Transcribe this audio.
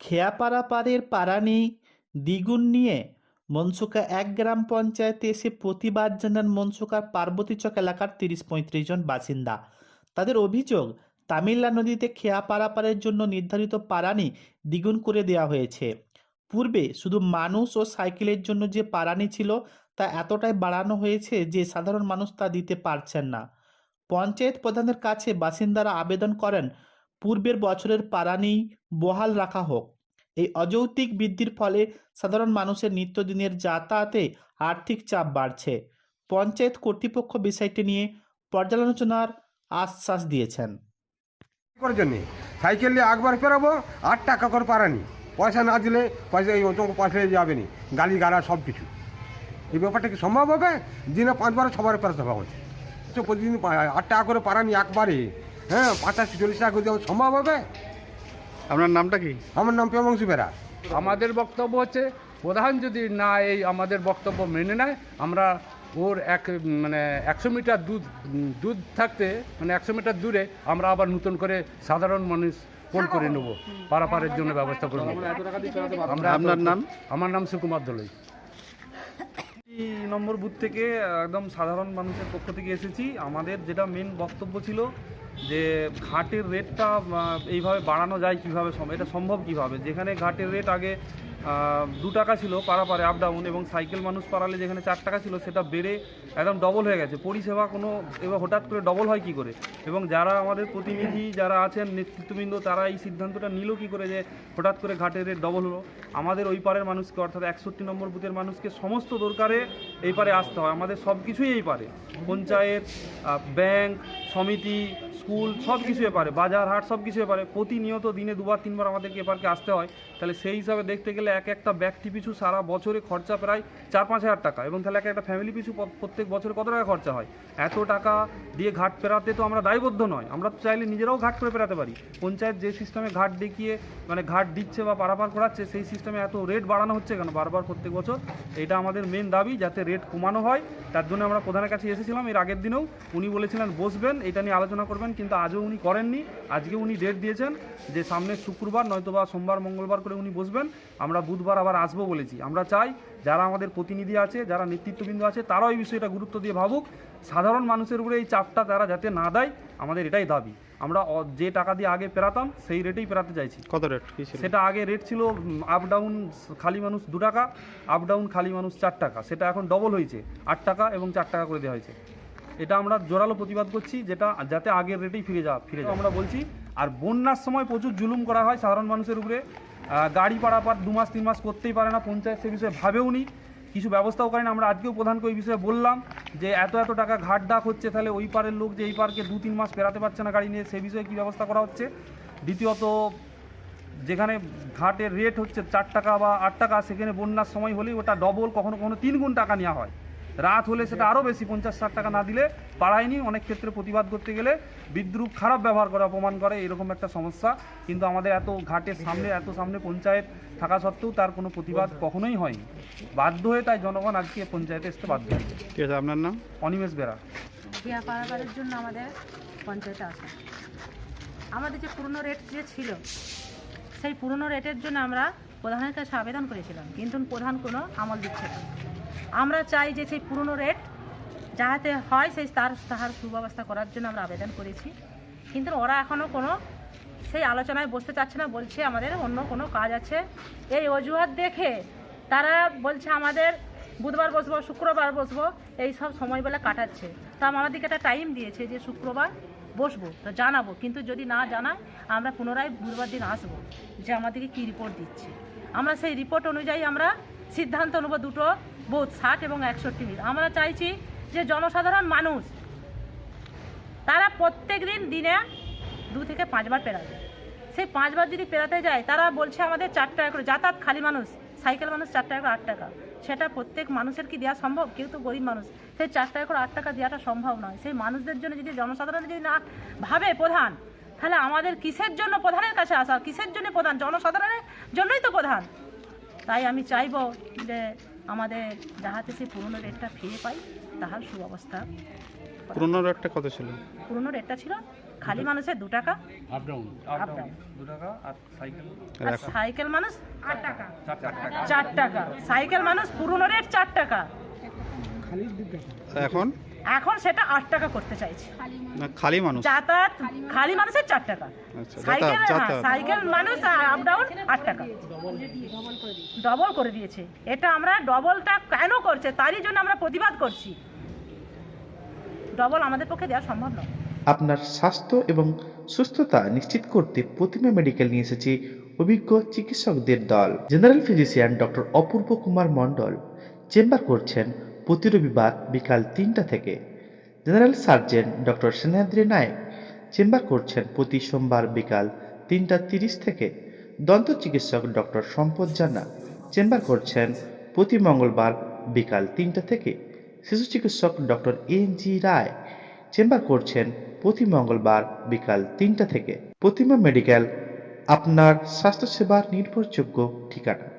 খেয়াপাড়া পাড়ের পাড়ানি দ্বিগুণ নিয়ে মনসুকা এক গ্রাম পঞ্চায়েতে এসে প্রতিবাদ জানান মনসুকার পার্বতীচক এলাকার তিরিশ পঁয়ত্রিশ জন বাসিন্দা। তাদের অভিযোগ, তামিলনা নদীতে খেয়া পারাপারের জন্য নির্ধারিত পারানি দ্বিগুণ করে দেওয়া হয়েছে। পূর্বে শুধু মানুষ ও সাইকেলের জন্য যে পারানি ছিল তা এতটাই বাড়ানো হয়েছে যে সাধারণ মানুষ তা দিতে পারছেন না। পঞ্চায়েত প্রধানের কাছে বাসিন্দারা আবেদন করেন পূর্বের বছরের পারানি বহাল রাখা হোক। এই অযৌক্তিক বৃদ্ধির ফলে সাধারণ মানুষের নিত্যদিনের যাতায়াতে আর্থিক চাপ বাড়ছে। পঞ্চায়েত কর্তৃপক্ষ বিষয়টি নিয়ে পর্যালোচনার আশ্বাস দিয়েছেন। সাইকেল নিয়ে একবার পেরাবো আট টাকা করে পারানি পয়সা না দিলে পয়সা এই পয়সা যাবে নি। গালি গালা সব কিছু। এই ব্যাপারটা কি সম্ভব হবে? দিনে পাঁচবার ছবার পেরাতে হবে প্রতিদিন আট টাকা করে পারানি একবারে হ্যাঁ পঞ্চাশ চল্লিশ টাকা করে দেওয়া সম্ভব হবে? আপনার নামটা কি? আমার নাম পেমংসি বেরা। আমাদের বক্তব্য হচ্ছে প্রধান যদি না এই আমাদের বক্তব্য মেনে নেয় আমরা ওর এক মানে একশো মিটার দুধ দুধ থাকতে মানে একশো মিটার দূরে আমরা আবার নতুন করে সাধারণ মানুষ পোল করে নেব পারাপারের জন্য ব্যবস্থা করে নেব। আমরা আপনার নাম? আমার নাম সুকুমার দলই। এই নম্বর বুথ থেকে একদম সাধারণ মানুষের পক্ষ থেকে এসেছি। আমাদের যেটা মেন বক্তব্য ছিল যে ঘাটের রেটটা এইভাবে বাড়ানো যায় কীভাবে এটা সম্ভব কীভাবে? যেখানে ঘাটের রেট আগে দু টাকা ছিল পারাপারে আপ ডাউন এবং সাইকেল মানুষ পারালে যেখানে চার টাকা ছিল, সেটা বেড়ে একদম ডবল হয়ে গেছে। পরিষেবা কোনো, এবার হঠাৎ করে ডবল হয় কি করে? এবং যারা আমাদের প্রতিনিধি যারা আছেন, নেতৃত্ববৃন্দ, তারা এই সিদ্ধান্তটা নিল কি করে যে হঠাৎ করে ঘাটের রেট ডবল হলো? আমাদের ওই পারের মানুষকে, অর্থাৎ একষট্টি নম্বর বুথের মানুষকে সমস্ত দরকারে এই পারে আসতে হয়। আমাদের সব কিছুই এই পারে। পঞ্চায়েত ব্যাংক সমিতি স্কুল সব কিছু পারে, বাজার হাট সব কিছু পারে, প্রতিনিয়ত দিনে দুবার, তিনবার আমাদেরকে এপারকে আসতে হয়। তাহলে সেই হিসাবে দেখতে গেলে এক একটা ব্যক্তি পিছু সারা বছরে খরচা প্রায় চার, পাঁচ হাজার টাকা এবং তাহলে এক একটা ফ্যামিলি পিছু প্রত্যেক বছরে কত টাকা খরচা হয়? এত টাকা দিয়ে ঘাট পেরাতে তো আমরা দায়বদ্ধ নয়। আমরা তো চাইলে নিজেরাও ঘাট করে পেরাতে পারি। পঞ্চায়েত যে সিস্টেমে ঘাট দেখিয়ে মানে ঘাট দিচ্ছে বা পারাপার করাচ্ছে, সেই সিস্টেমে এত রেট বাড়ানো হচ্ছে কেন? বারবার প্রত্যেক বছর। এটা আমাদের মেন দাবি, যাতে রেট কমানো হয়। তার জন্য আমরা প্রধানের কাছে এসেছিলাম এর আগের দিনেও। উনি বলেছিলেন, বসবেন। এটা নিয়ে আলোচনা করবেন। কিন্তু আজও উনি করেননি। আজকে উনি ডেট দিয়েছেন যে সামনে শুক্রবার নয়তো বা সোমবার মঙ্গলবার করে উনি বসবেন। আমরা বুধবার আবার আসব বলেছি। আমরা চাই যারা আমাদের প্রতিনিধি আছে যারা নেতৃত্ববৃন্দ আছে তারাও এই বিষয়টা গুরুত্ব দিয়ে ভাবুক। সাধারণ মানুষের উপরে এই চাপটা তারা যাতে না দেয় আমাদের এটাই দাবি। আমরা যে টাকা দিয়ে আগে পেরাতাম সেই রেটেই পেরাতে চাইছি। কত রেট সেটা আগে রেট ছিল আপ ডাউন খালি মানুষ দু টাকা আপ ডাউন খালি মানুষ চার টাকা। সেটা এখন ডবল হয়েছে। আট টাকা এবং চার টাকা করে দেওয়া হয়েছে। এটা আমরা জোরালো প্রতিবাদ করছি যেটা যাতে আগের রেটেই ফিরে যাওয়া ফিরে যাওয়া আমরা বলছি আর বন্যার সময় প্রচুর জুলুম করা হয় সাধারণ মানুষের উপরে। গাড়ি পারাপার দু মাস তিন মাস করতেই পারে না পঞ্চায়েত সে বিষয়ে ভাবেও নি। কিছু ব্যবস্থাও করেন। আমরা আজকেও প্রধানকে ওই বিষয়ে বললাম যে এত এত টাকা ঘাট ডাক হচ্ছে তাহলে ওই পারের লোক যে এই পার্কে দু তিন মাস পেরাতে পারছে না গাড়ি নিয়ে সে বিষয়ে কী ব্যবস্থা করা হচ্ছে? দ্বিতীয়ত যেখানে ঘাটের রেট হচ্ছে চার টাকা বা আট টাকা সেখানে বন্যার সময় হলেই ওটা ডবল কখনো কখনো তিন গুণ টাকা নেওয়া হয়। রাত হলে সেটা আরও বেশি পঞ্চাশ ষাট টাকা না দিলে পাড়ায়নি। অনেক ক্ষেত্রে প্রতিবাদ করতে গেলে বিদ্রুপ খারাপ ব্যবহার করে অপমান করে এরকম একটা সমস্যা। কিন্তু আমাদের এত ঘাটের সামনে এত সামনে পঞ্চায়েত থাকা সত্ত্বেও তার কোনো প্রতিবাদ কখনোই হয়নি। বাধ্য হয়ে তাই জনগণ আজকে পঞ্চায়েতে আসতে বাধ্য হয়েছে। ঠিক আছে আপনার নাম? অনিমেষ বেরা। বিয়া পারাবারের জন্য আমাদের পঞ্চায়েতে আসা। আমাদের যে পুরনো রেট যে ছিল সেই পুরনো রেটের জন্য আমরা প্রধানের কাছে আবেদন করেছিলাম। কিন্তু প্রধান কোনো আমল দিচ্ছে না। আমরা চাই যে সেই পুরনো রেট যাহাতে হয় সেই তার, তাহার সুব্যবস্থা করার জন্য আমরা আবেদন করেছি। কিন্তু ওরা এখনও কোনো সেই আলোচনায় বসতে চাচ্ছে না, বলছে আমাদের অন্য কোনো কাজ আছে। এই অজুহাত দেখে তারা বলছে আমাদের বুধবার বসবো, শুক্রবার বসবো, এই সব সময়বেলা কাটাচ্ছে। তা আমাদেরকে একটা টাইম দিয়েছে যে শুক্রবার বসবো, তো জানাব। কিন্তু যদি না জানায়, আমরা পুনরায় বুধবার দিন আসব যে আমাদেরকে কী রিপোর্ট দিচ্ছে। আমরা সেই রিপোর্ট অনুযায়ী আমরা সিদ্ধান্ত নেব দুটো বুথ ষাট এবং একষট্টি আমরা চাইছি যে জনসাধারণ মানুষ, তারা প্রত্যেক দিন দিনে দু থেকে পাঁচবার পেরাবে সেই পাঁচবার যদি পেরাতে যায়, তারা বলছে আমাদের চার টাকা করে। যাতায়াত খালি মানুষ, সাইকেল মানুষ চার টাকা করে আট টাকা। সেটা প্রত্যেক মানুষের কি দেওয়া সম্ভব? কেউ তো গরিব মানুষ। সেই চার টাকা করে আট টাকা দেওয়াটা সম্ভব নয়। সেই মানুষদের জন্য যদি জনসাধারণ যদি না ভাবে প্রধান, তাহলে আমাদের কিসের জন্য প্রধানের কাছে আসা? কিসের জন্য প্রধান? জনসাধারণের জন্যই তো প্রধান। তাই আমি চাইব যে আমাদের যাহাতে সেই পুরনো রেটটা ফিরে পাই তাহার সুব্যবস্থা পুরনো রেটটা কত ছিল? পুরনো রেটটা ছিল খালি মানুষের দু টাকা আপ ডাউন আপ ডাউন দু টাকা আর সাইকেল আর সাইকেল মানুষ আট টাকা। চার টাকা। সাইকেল মানুষ পুরনো রেট চার টাকা। এখন? এখন সেটা আট টাকা করতে চাইছে। খালি মানুষ? যাতায়াত খালি মানুষের চার টাকা। আচ্ছা সাইকেল হ্যাঁ, সাইকেল মানুষ আপ ডাউন আট টাকা। ডবল করে দিয়েছে। এটা আমরা ডবলটা কেন করছে তারই জন্য আমরা প্রতিবাদ করছি। ডবল আমাদের পক্ষে দেওয়া সম্ভব নয়। আপনার স্বাস্থ্য এবং সুস্থতা নিশ্চিত করতে প্রতিমা মেডিকেল নিয়ে এসেছে অভিজ্ঞ চিকিৎসকদের দল। General physician doctor Apurba Kumar Mondal. Chamber করছেন প্রতি রবিবার বিকাল তিনটা থেকে general surgeon doctor Senadri Nayak chamber করছেন প্রতি সোমবার বিকাল তিনটা তিরিশ থেকে দন্ত চিকিৎসক ডক্টর সম্পদ জানা চেম্বার করছেন প্রতি মঙ্গলবার বিকাল তিনটা থেকে শিশু চিকিৎসক doctor N G Roy chamber করছেন প্রতি মঙ্গলবার বিকাল তিনটা থেকে। প্রতিমা মেডিকেল, আপনার স্বাস্থ্যসেবার নির্ভরযোগ্য ঠিকানা।